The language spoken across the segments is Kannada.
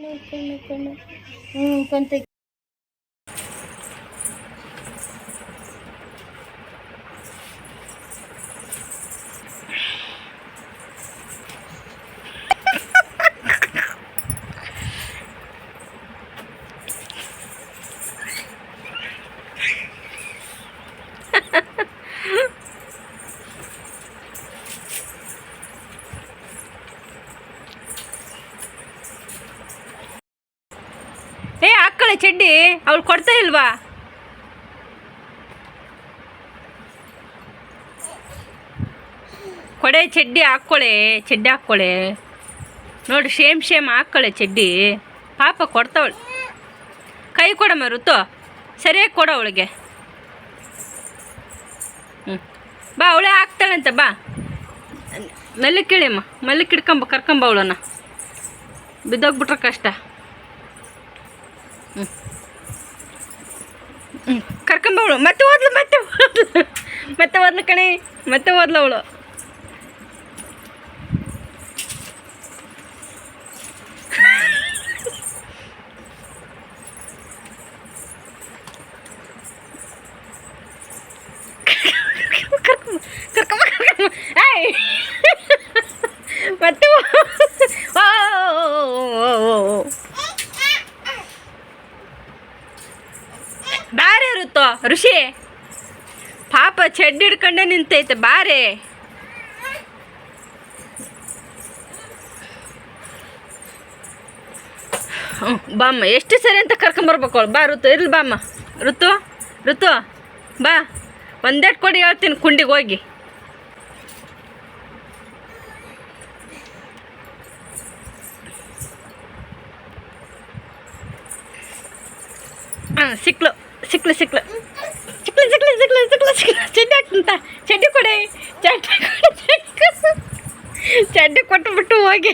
No, no, no, con, con ಚಡ್ಡಿ ಅವಳು ಕೊಡ್ತಾ ಇಲ್ವಾ? ಕೊಡೆ ಚಡ್ಡಿ ಹಾಕ್ಕೊಳೆ ಚಡ್ಡಿ ಹಾಕ್ಕೊಳೆ. ನೋಡಿ ಶೇಮ್ ಶೇಮ್ ಹಾಕ್ಕೊಳೆ ಚಡ್ಡಿ. ಪಾಪ ಕೊಡ್ತಾವಳು. ಕೈ ಕೊಡಮ್ಮ ಋತು. ಸರಿಯಾಗಿ ಕೊಡ ಅವಳಿಗೆ. ಹ್ಞೂ ಬಾ, ಅವಳೇ ಹಾಕ್ತಾಳಂತೆ, ಬಾ. ಮೆಲ್ಲಕ್ಕೆ ಇಳಿಯಮ್ಮ ಮೆಲ್ಲಕ್ಕೆ ಹಿಡ್ಕೊಂಬ ಕರ್ಕೊಂಬ ಅವಳನ್ನ. ಬಿದ್ದೋಗ್ಬಿಟ್ರೆ ಕಷ್ಟ. ಕರ್ಕೊಂಬವಳು ಮತ್ತೆ ಓದ್ಲು ಮತ್ತೆ ಮತ್ತೆ ಓದ್ಲು ಕಣೆ. ಮತ್ತೆ ಓದ್ಲು ಅವಳು ಕರ್ಕೊಂಬ ಕರ್ಕೊಂಬ ಏಯ್ ಮತ್ತೆ ಓ, ಓ, ಓ, ಓ, ಓ. ಬಾರೆ ಇರುತ್ತೋ ಋಷಿ ಚೆಡ್ ಹಿಡ್ಕೊಂಡೆ ನಿಂತೈತೆ, ಬಾರೆ. ಹ್ಞೂ ಬಾಮ್ಮ, ಎಷ್ಟು ಸರಿ ಅಂತ ಕರ್ಕೊಂಬರ್ಬೇಕು ಅವಳು. ಬಾ, ಋತು, ಇರ್ಲಿ ಬಾಮ್ಮ. ಋತು ಋತು, ಬಾ. ಒಂದೇಟ್ ಕೊಡಿ, ಹೇಳ್ತೀನಿ ಕುಂಡಿಗೆ ಹೋಗಿ. ಹಾಂ ಸಿಕ್ಲು ಸಿಕ್ಲು ಸಿಕ್ಲು. ಸಿಕ್ಲು ಸಿಕ್ಲು ಸಿಕ್ಲು ಸಿಕ್ಲು ಸಿಕ್ಲು. ಹಾಕ್ತಂತ ಚಡ್ಡಿ ಕೊಡೆ, ಚಡ್ಡಿ ಚಡ್ಡಿ ಕೊಟ್ಬಿಟ್ಟು ಹೋಗಿ.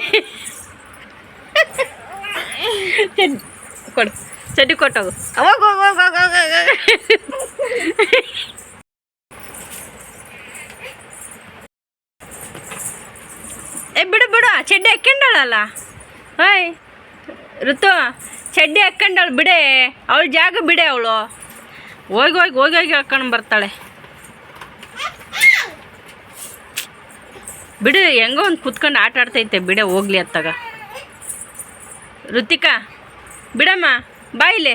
ಚಡ್ಡಿ ಕೊಡು, ಚಡ್ಡಿ ಕೊಟ್ಟೋಗು ಅವಾಗ ಹೋಗ ಏ, ಬಿಡು ಬಿಡು ಚಡ್ಡಿ ಹಾಕ್ಕೊಂಡಳಲ್ಲ? ಹಾಯ್ ಋತು, ಚಡ್ಡಿ ಹಾಕ್ಕೊಂಡಳು, ಬಿಡೆ. ಅವಳ ಜಾಗ ಬಿಡೆ ಅವಳು. ಹೋಗಿ ಹೋಗಿ ಹೋಗಿ ಹೋಗಿ ಹಾಕೊಂಡು ಬರ್ತಾಳೆ. ಬಿಡು, ಹೆಂಗೋ ಒಂದು ಕುತ್ಕೊಂಡು ಆಟ ಆಡ್ತೈತೆ, ಬಿಡ, ಹೋಗ್ಲಿ ಅತ್ತಾಗ. ಋತಿಕಾ, ಬಿಡಮ್ಮ ಬಾಯಿಲೆ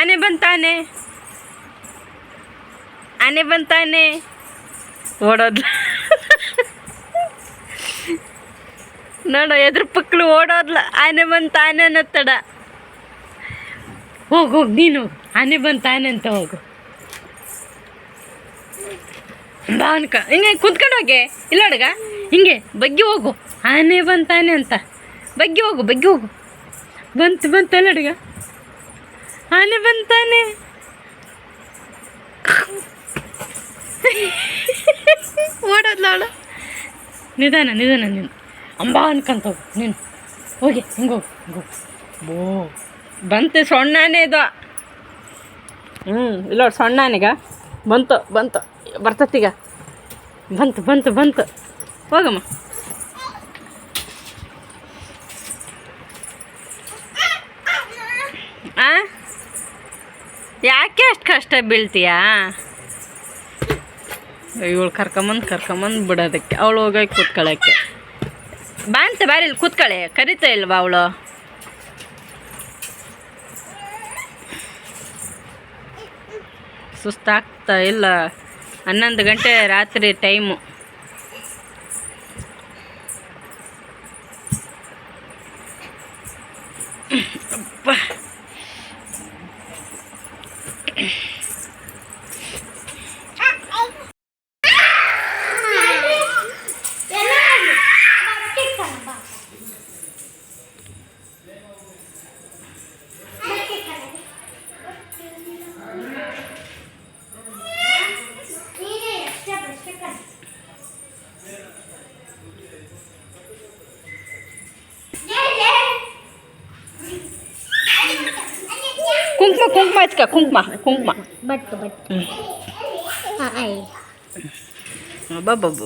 ಆನೆ ಬಂತಾನೆ. ಆನೆ ಬಂತಾನೆ. ಓಡೋದ್ಲ ನೋಡ, ಎದ್ರ ಪಕ್ಕಳು ಓಡೋದ್ಲ, ಆನೆ ಬಂತಾನೆ ಅನ್ನೋ ತಡ ಹೋಗಿ, ನೀನು. ಹೋಗು. ಆನೆ ಬಂದು ಅಂತ ಹೋಗು. ಬಾ ಅನ್ಕ. ಹಿಂಗೆ ಕುತ್ಕೊಂಡು ಹೋಗಿ. ಇಲ್ಲ ಹುಡುಗ ಹಿಂಗೆ ಬಗ್ಗಿ ಹೋಗು. ಆನೆ ಬಂತಾನೆ ಅಂತ. ಬಗ್ಗಿ ಹೋಗು ಬಗ್ಗಿ ಹೋಗು. ಬಂತು ಬಂತಲ್ಲ ಹುಡುಗ. ಆನೆ ಬಂತಾನೆ ಓಡೋದ್ಲ ಅವಳು. ನಿಧಾನ ನಿಧಾನ ನೀನು. ಅಂಬಾ ಅನ್ಕಂತ ಹೋಗು ನೀನು. ಹೋಗಿ ಹಿಂಗೆ ಹೋಗು ಹಿಂಗೆ ಹೋಗು. ಬೋ ಬಂತು ಸೊಣ್ಣಾನೇ ಇದು. ಹ್ಞೂ ಇಲ್ಲ ಸೊಣ್ಣಾನಿಗ ಬಂತು ಬಂತು. ಬರ್ತತ್ತೀಗ ಬಂತು ಬಂತು ಬಂತು. ಹೋಗಮ್ಮ. ಆ? ಯಾಕೆ ಅಷ್ಟು ಕಷ್ಟ ಬೀಳ್ತೀಯಾ? ಇವಳು ಕರ್ಕೊಂಬಂದು ಕರ್ಕೊಂಬಂದು ಬಿಡೋದಕ್ಕೆ. ಅವಳು ಹೋಗಿ ಕೂತ್ಕೊಳ್ಳೋಕ್ಕೆ. ಬಾ ಅಂತ ಬಾರಿ ಇಲ್ಲಿ ಕೂತ್ಕೊಳ್ಳೆ. ಕರಿತಾ ಇಲ್ವಾ ಅವಳು? ಸುಸ್ತಾಗ್ತಾ ಇಲ್ಲ ಹನ್ನೊಂದು ಗಂಟೆ ರಾತ್ರಿ ಟೈಮು ಅಪ್ಪ. ಕುಂಕುಮ ಕುಂಕುಮ ಹಚ್ಕ ಕುಂಕುಮ ಕುಂಕುಮ. ಬಟ್ಟು ಬಟ್ಟು. ಹ್ಮ್. ಹಾಂ ಆಯ್. ಅಬ್ಬಬ್ಬಬ್ಬ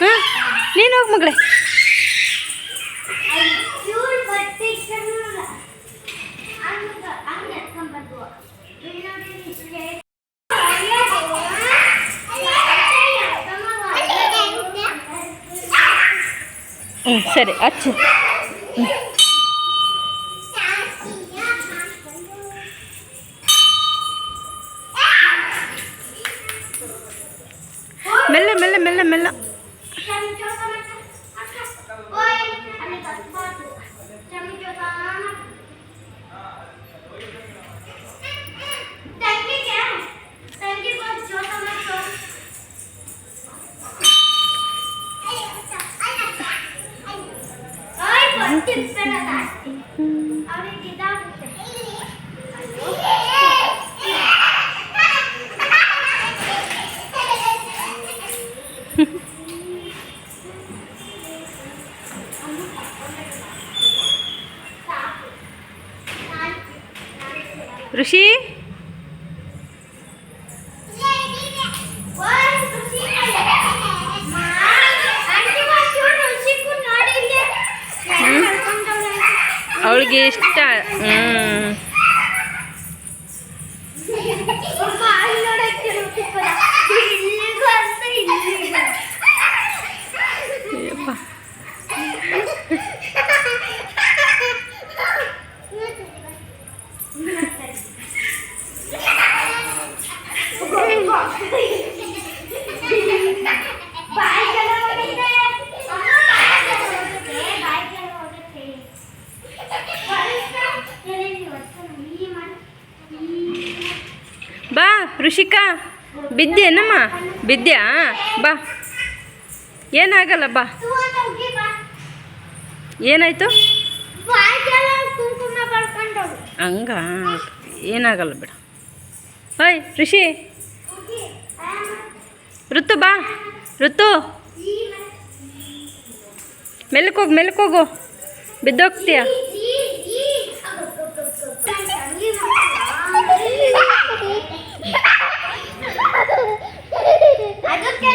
ಹಾಂ ನೀನು ಹೋಗಿ ಮಗಳೇ. ಸರಿ ಹಚ್ಚು ಮೆಲ್ಲ ಅವಳಿಗೆ ಇಷ್ಟ ಹ್ಞೂ ಅಯ್ಯಪ್ಪ ಬಾ ಬಿದ್ದೇನಮ್ಮ ಬಿದ್ದ್ಯಾ ಬಾ. ಏನಾಗಲ್ಲ ಬಾ. ಏನಾಯ್ತು? ಹಂಗ? ಏನಾಗಲ್ಲ ಬಿಡ. ಓಯ್ ಋಷಿ. ಋತು ಬಾ. ಋತು. ಮೆಲ್ಕೋಗು ಮೆಲ್ಕೋಗು. ಬಿದ್ದೋಗ್ತೀಯ?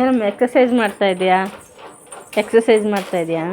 ಏನಮ್ಮ ಎಕ್ಸಸೈಸ್ ಮಾಡ್ತಾ ಇದೆಯಾ? ಎಕ್ಸಸೈಸ್ ಮಾಡ್ತಾ ಇದೆಯಾ?